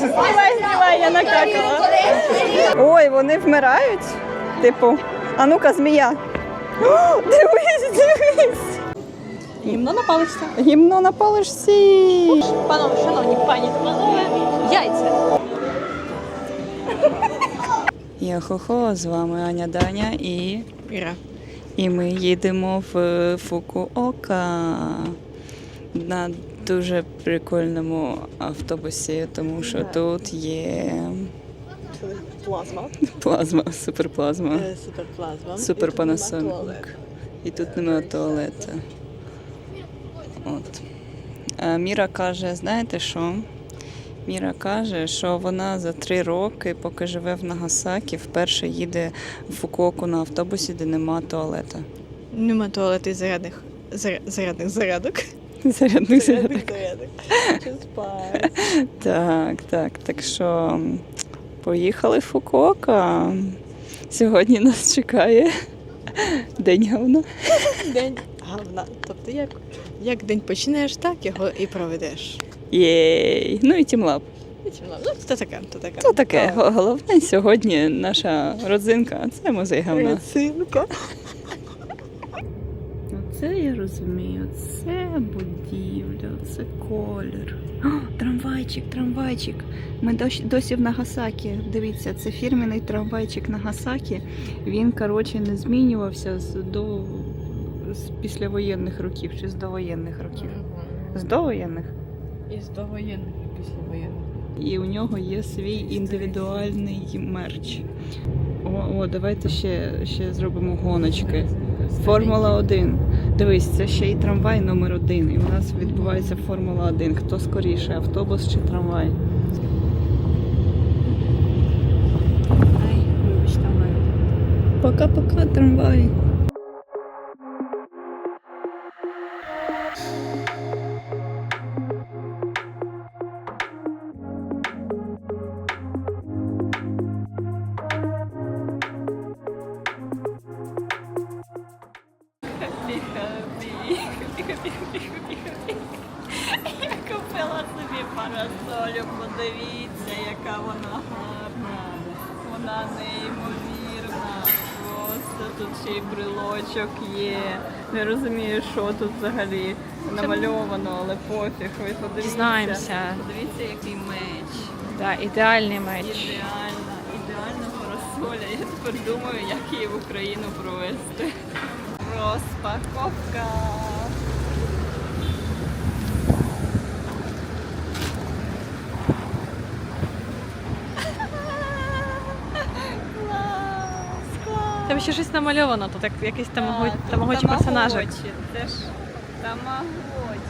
Знімай, знімай, я накакала. Ой, вони вмирають? Типу, а ну-ка, змія. О, дивись, дивись. Гімно на паличці. Гімно на паличці. Панове, шановні пані та панове, яйця. Йо-хо-хо, з вами Аня Даня і, Іра. і ми їдемо в Фукуока на дуже прикольному автобусі, тому що тут є Плазма. плазма, суперплазма. Суперплазма. Супер Panasonic. І тут немає туалету. От. А Міра каже, знаєте що? Міра каже, що вона за три роки, поки живе в Нагасакі, вперше їде в Фукуоку на автобусі, де нема туалета. Нема туалету і зарядних. зар- Зарядних зарядок. Зарядних зарядок. Так, так. Так що поїхали в Фукуока. Сьогодні нас чекає День говна. День гавна. Тобто як, як день почнеш, так його і проведеш. Єй! Ну і тімлап. І чим- Ну, то таке, то таке. То таке. Головне сьогодні наша родзинка це музей говна. Цинка. Це я розумію. Це будівля, це колір. О, трамвайчик, трамвайчик. Ми досі, в Нагасакі. Дивіться, це фірменний трамвайчик Нагасакі. Він, коротше, не змінювався з до з післявоєнних років чи з довоєнних років. З довоєнних. Із довоєнних і післявоєнних. І у нього є свій індивідуальний мерч. О, о давайте ще, ще зробимо гоночки. Формула 1. Дивись, це ще й трамвай номер один. І у нас відбувається Формула 1. Хто скоріше, автобус чи трамвай? Пока-пока, трамвай. Тут взагалі намальовано, але пофіг. Ви подивіться. Дізнаємося. Подивіться, який меч. Да, ідеальний меч. Ідеальна, ідеальна парасоля. Я тепер думаю, як її в Україну провести. Розпаковка. Клас, клас. Там ще щось намальовано, тут як якийсь тут тамагочі персонажик. тамагочі. Це ж тамагочі.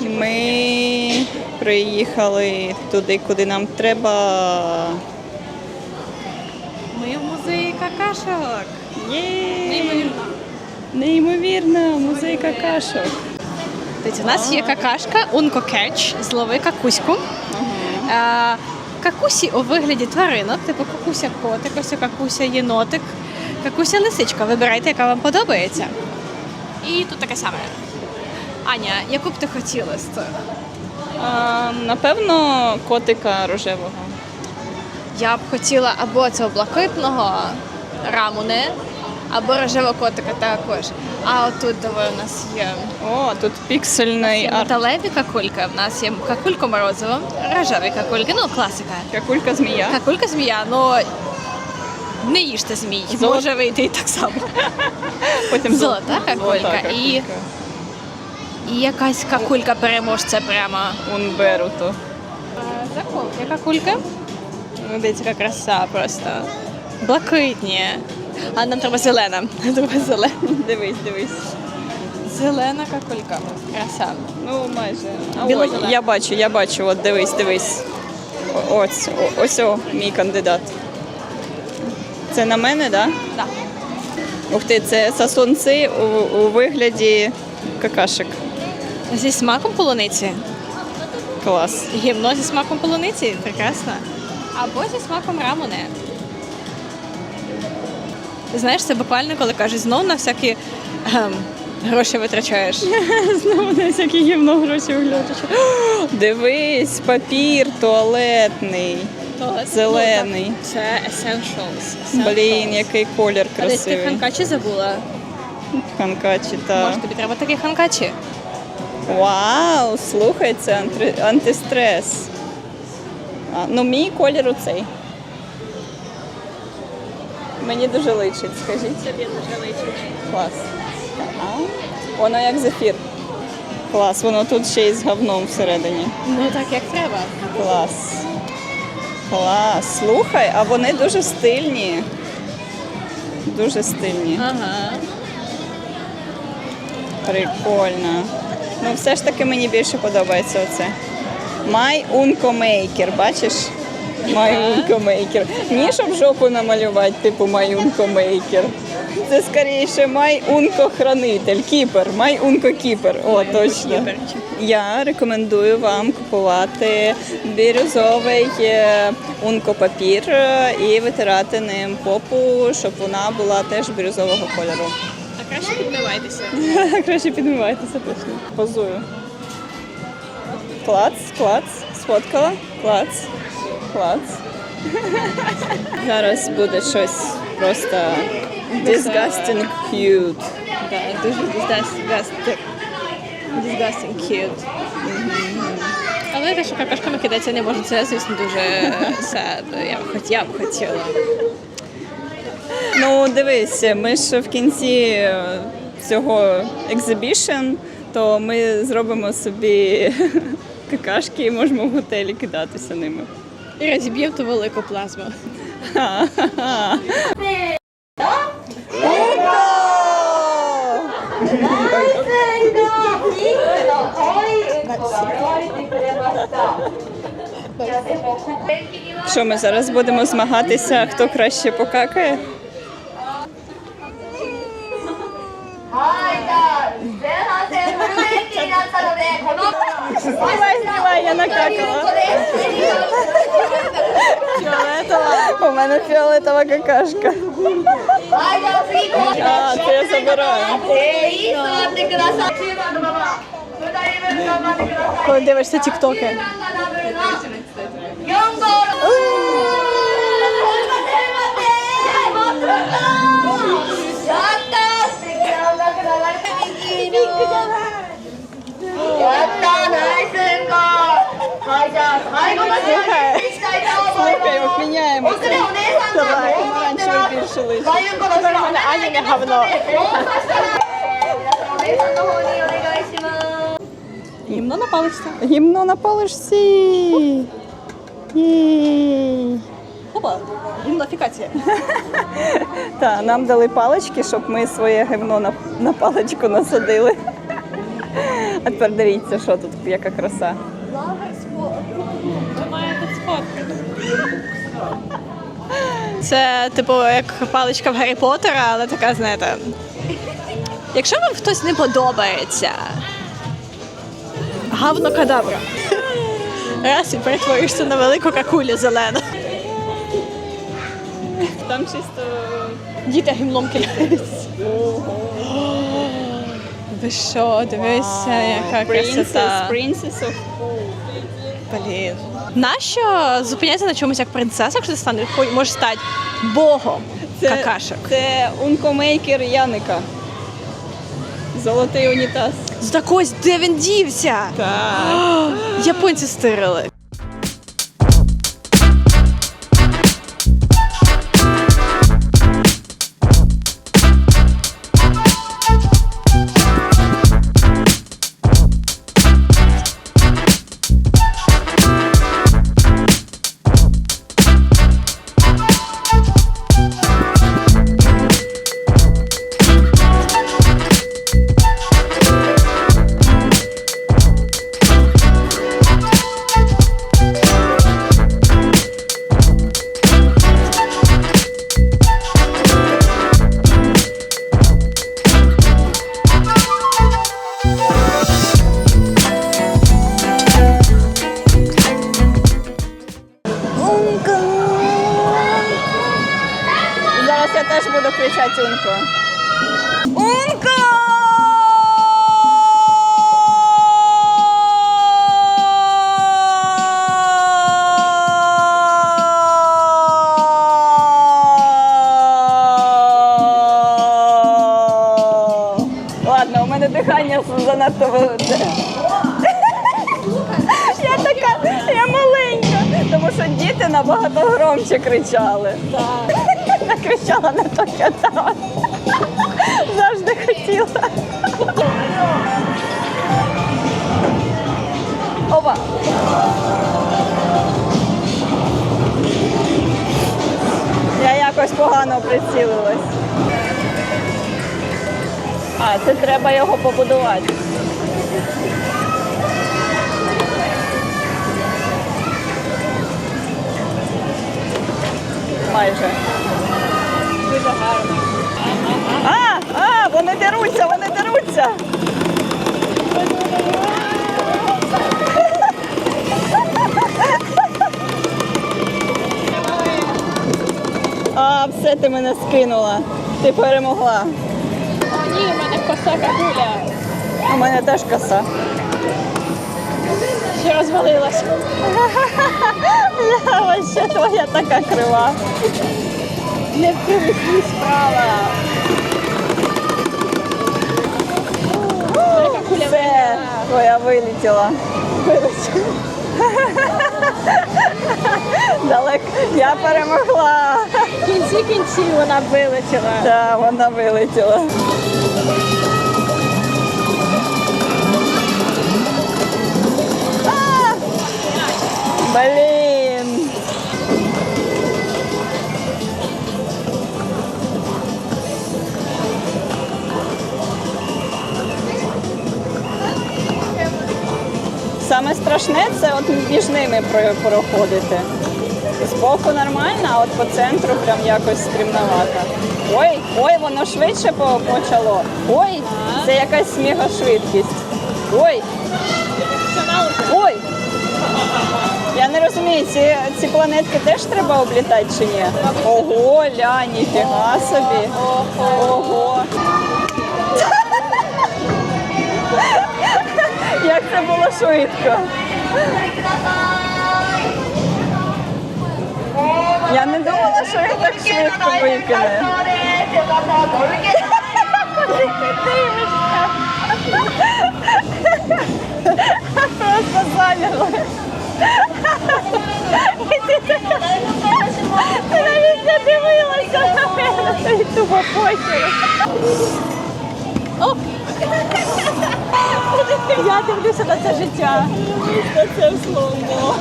Ми приїхали туди, куди нам треба. Ми в музеї какашок. Є! Неймовірно. Неймовірно, музей какашок. Дивіться, у нас є какашка Унко Кетч, злови какуську. Е, Какусі у вигляді тваринок, типу какуся котик, ось какуся єнотик, какуся лисичка. Вибирайте, яка вам подобається. І тут таке саме. Аня, яку б ти хотіла з цих? А, напевно, котика рожевого. Я б хотіла або цього блакитного рамуни, або рожевого котика також. А отут диви, у нас є О, тут піксельний арт. металеві какульки. В нас є какулька морозова, рожеві какульки, ну класика. Какулька змія. Какулька змія, ну не їжте змій, Золот- може вийти і так само. Потім зол- Золота какулька і, і якась какулька переможця прямо. Унберуто. Заколки какульки. Ну, Дивіться, яка краса просто. Блакитні. А нам треба зелена. Треба зелена. Дивись, дивись. Зелена какулька. Краса. Ну, майже. А, ой, я бачу, я бачу, от дивись, дивись. О- Ось, о- ось о, мій кандидат. Це на мене, так? Да? Да. Ух ти, це сасунци у, у вигляді какашек. Зі смаком полуниці. Клас. Гімно зі смаком полуниці. Прекрасно. Або зі смаком рамуни. Знаєш, це буквально, коли кажуть, знов на всякі ем, гроші витрачаєш? Знову на всякі гівно гроші виглядаєш. Дивись, папір туалетний. Зелений. Це essentials. Блін, який колір десь ти красивий. ханкачі забула? Ханкачі. Може, тобі треба такі ханкачі? Вау, слухай, це антри- антистрес. А, ну, мій колір оцей. Мені дуже личить, скажіть. Тобі дуже личить. Клас. А, воно як зефір. Клас, воно тут ще й з говном всередині. Ну так як треба. Клас. Клас. Слухай, а вони дуже стильні. Дуже стильні. Ага. Прикольно. Ну, все ж таки мені більше подобається оце. My Unco Maker, бачиш? My Ні, щоб жопу намалювати, типу Unco Це скоріше My Unco Хранитель, Кіпер, My Unco Кіпер. О, точно. Я рекомендую вам купувати бірюзовий е, унко папір е, і витирати ним попу, щоб вона була теж бірюзового кольору. А краще підмивайтеся. Краще підмивайтеся точно. Позую. Клац, клац, сфоткала, клац, клац. Зараз буде щось просто disgusting cute. Да, дуже disgusting. Disgusting cute. Але те, що какашками кидатися не можна, це, звісно, дуже sad. Я б хот- я б хотіла. Ну, дивись, ми ж в кінці е, цього екзибішн, то ми зробимо собі какашки і можемо в готелі кидатися ними. І розіб'ємо ту велику плазму. Що ми зараз будемо змагатися, хто краще покакає? я накакала. Фіолетова. У мене фіолетова какашка. А, це я забираю. Коли дивишся тіктоки. Е! Йомбо! Слухай, слухай, обміняємо. Давай, менше більше мене Аня не говно. Гімно на паличці. Гімно на паличці. Опа, гімнофікація. Так, нам дали палички, щоб ми своє гівно на, на паличку насадили. А тепер дивіться, що тут, яка краса. Це, типу, як паличка в Гаррі Поттера, але така, знаєте. Якщо вам хтось не подобається, гавно кадабра. Раз і перетворишся на велику какулю зелену. Там чисто Діти гімном кидаються. Ви що, дивися, яка красота. Блін. Нащо зупинятися на чомусь як принцеса, якщо ти стане, можеш стати богом Це, какашок? це ункомейкер Яника. Золотий унітаз. Так ось де він дівся? Так. Японці стирили. Давайте, Унко. Унко! Ладно, у мене дихання занадто велике. Я така, я маленька, тому що діти набагато громче кричали. Так. Накричала на то ката. Завжди хотіла. Опа. Я якось погано прицілилась. А, це треба його побудувати. Майже. Дуже гарно. А, а, вони деруться, вони деруться. А, все ти мене скинула. Ти перемогла. О, ні, у мене коса какуля. У мене теж коса. Ще розвалилась. Я ще твоя така крива. Не привезли справа. Все, твоя вилетіла. Вилетіла. Далеко. Я перемогла. В кінці кінців вона вилетіла. Так, вона вилетіла. А! Блін. Страшне це от між ними про- проходити. Збоку нормально, а от по центру прям якось стрімновато. Ой, ой, воно швидше почало. Ой, це якась мегашвидкість. Ой, ой. Я не розумію, ці, ці планетки теж треба облітати чи ні? Ого, ля, ніфіга собі. Ого. Як це було швидко. Я не думала, що він так швидко викине. Просто замерла. Ти навіть не дивилася на мене, ти тупо похер. Я дивлюся на це життя. Це слово.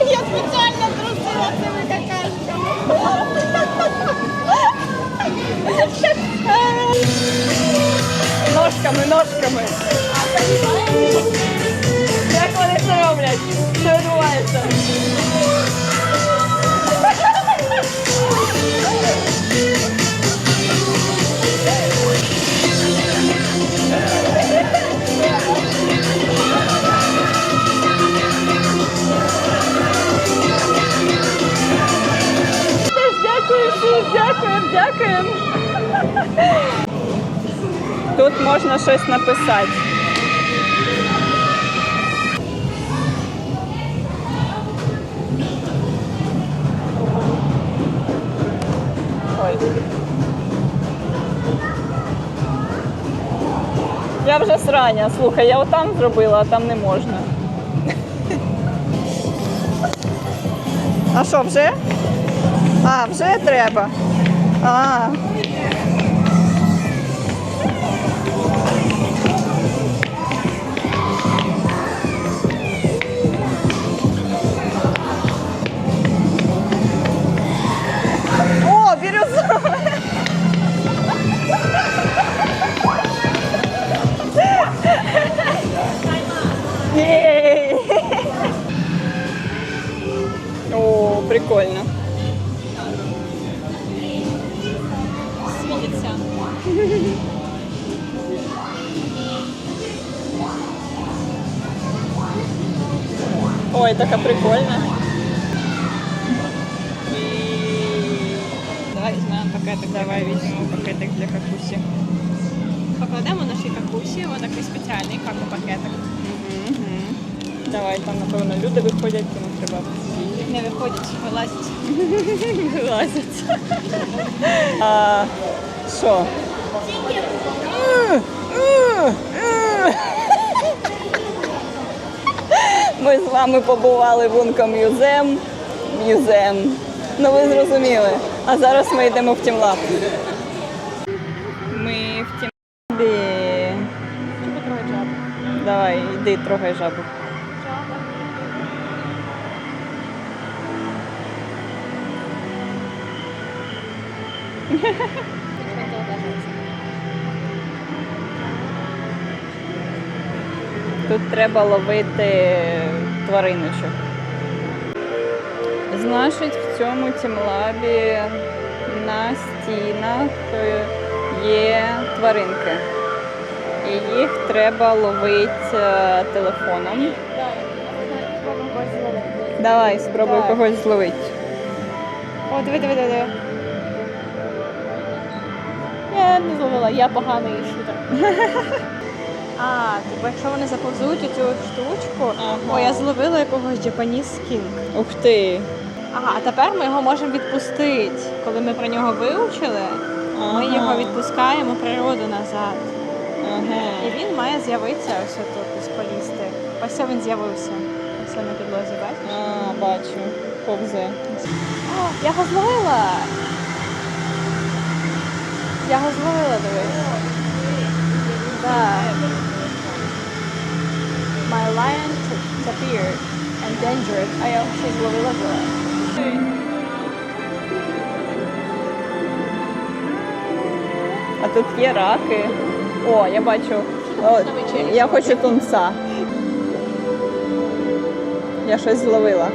Я спеціально трусила цими какашками. Ножками, ножками. Як вони це роблять? Що відбувається? Дякую. Тут можна щось написати. Я вже срання, слухай, я отам зробила, а там не можна. А що, вже? А, вже треба. А. О, бирюзовая. О, прикольно. Ой, така прикольна. Давай візьмемо пакетик. Давай візьмемо пакетик для какусі. Покладемо наші какусі, ось такий спеціальний каку-пакетик. Давай, там, напевно, люди виходять, тому треба Не виходять, вилазять. вилазять. А, що? Ми з вами побували в Унка Мюзем. Мюзем. Ну ви зрозуміли. А зараз ми йдемо в Тімлаб. Ми в Тімлабі. Давай, йди трогай жабу. Тут треба ловити твариночок. Значить, в цьому тімлабі на стінах е, є тваринки. І їх треба ловити е, телефоном. Давай, спробуй Так. когось зловити. О, диви, диви, диви. диви. Я не зловила, я поганий шутер. А, типу, якщо вони заповзуть у цю штучку, Ага. о, я зловила якогось Japanese King. Ух ти! Ага, а тепер ми його можемо відпустити. Коли ми про нього вивчили, ми Ага. його відпускаємо в природу назад. Ага. І він має з'явитися ось тут ось полізти. Ось він з'явився. Ось на підлозі, бачиш? А, бачу. Повзе. О, я його зловила. Я його зловила, дивись. Так. My lion tapir endangered. А я й зловила. А тут є раки. О, я бачу. О, я хочу тунца. Я щось зловила.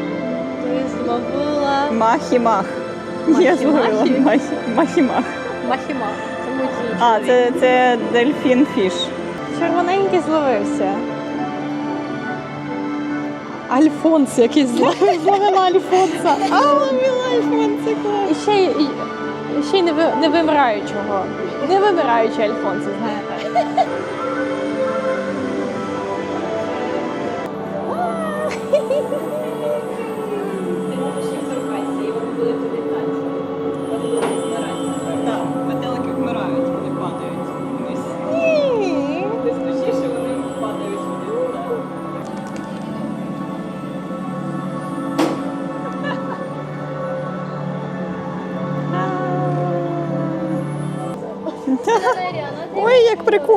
Ти зловила Махі-мах. Я зловила махі- махі-мах. Це муті. А, це, це дельфін фіш. Червоненький зловився. Альфонс якийсь. Зловила Альфонса. А, ловила айфон, І ще й, і, ще й не, ви, не вимираючого. Не вимираючий Альфонсо, знаєте.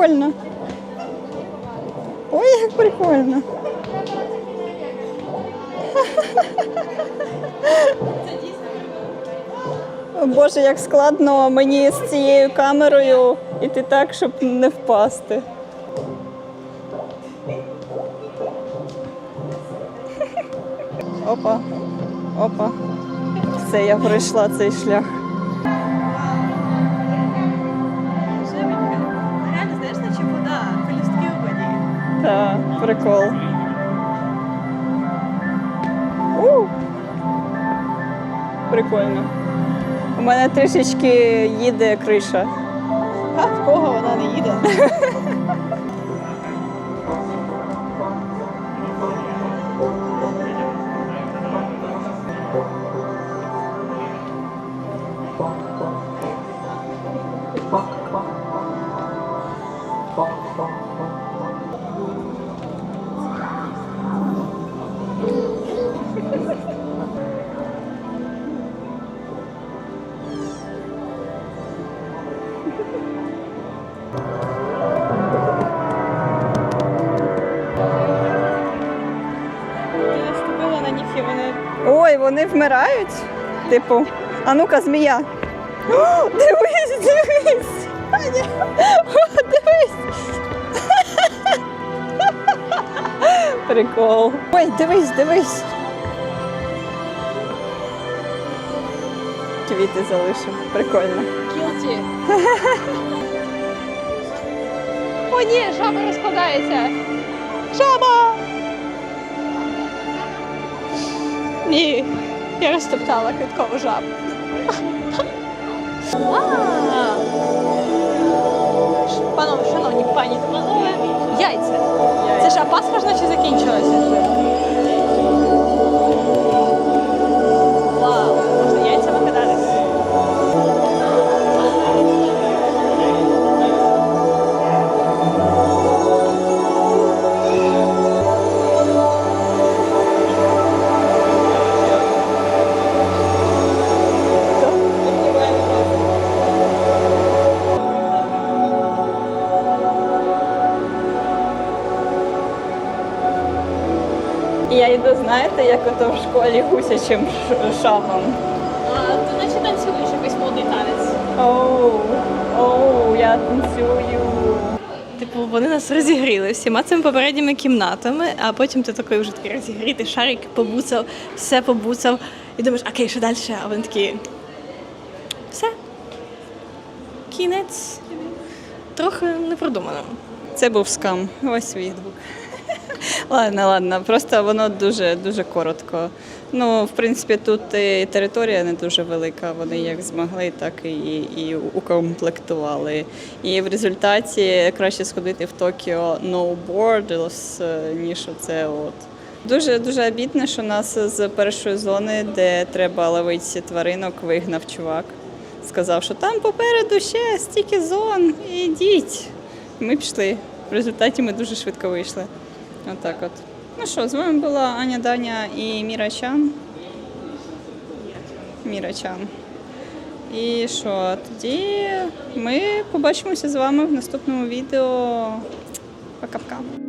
Прикольно. Ой, як прикольно. Боже, як складно мені з цією камерою іти так, щоб не впасти. Опа, опа. Все, я пройшла цей шлях. Прикол. У! Прикольно. У мене трішечки їде криша. А в кого вона не їде? вмирають? Типу, а ну-ка, змія. О, дивись, дивись. О, дивись. Прикол. Ой, дивись, дивись. Квіти залишив. Прикольно. Кілті. О, ні, жаба розкладається. Жаба! Ні, я розтоптала квіткову жабу. Панове, шановні пані панове, яйця. Це ж а можна чи наче ото гусячим шагом. Ти наче танцюєш якийсь молодий танець. Оу, оу, я танцюю. Типу, вони нас розігріли всіма цими попередніми кімнатами, а потім ти такий вже такий розігрітий шарик, побуцав, все побуцав. І думаєш, окей, що далі? А вони такі. Все. Кінець. Трохи не продумано. Це був скам. Ось відгук. Ладно, ладно, просто воно дуже дуже коротко. Ну, в принципі, тут і територія не дуже велика. Вони як змогли, так і, і укомплектували. І в результаті краще сходити в Токіо no borders, е, ніж оце от. Дуже дуже обідно, що нас з першої зони, де треба ловити тваринок, вигнав чувак. Сказав, що там попереду ще стільки зон, ідіть. Ми пішли. В результаті ми дуже швидко вийшли. Отак от. Ну що, з вами була Аня Даня і Міра Чан. Міра Чан. І що, тоді ми побачимося з вами в наступному відео. Пока-пока.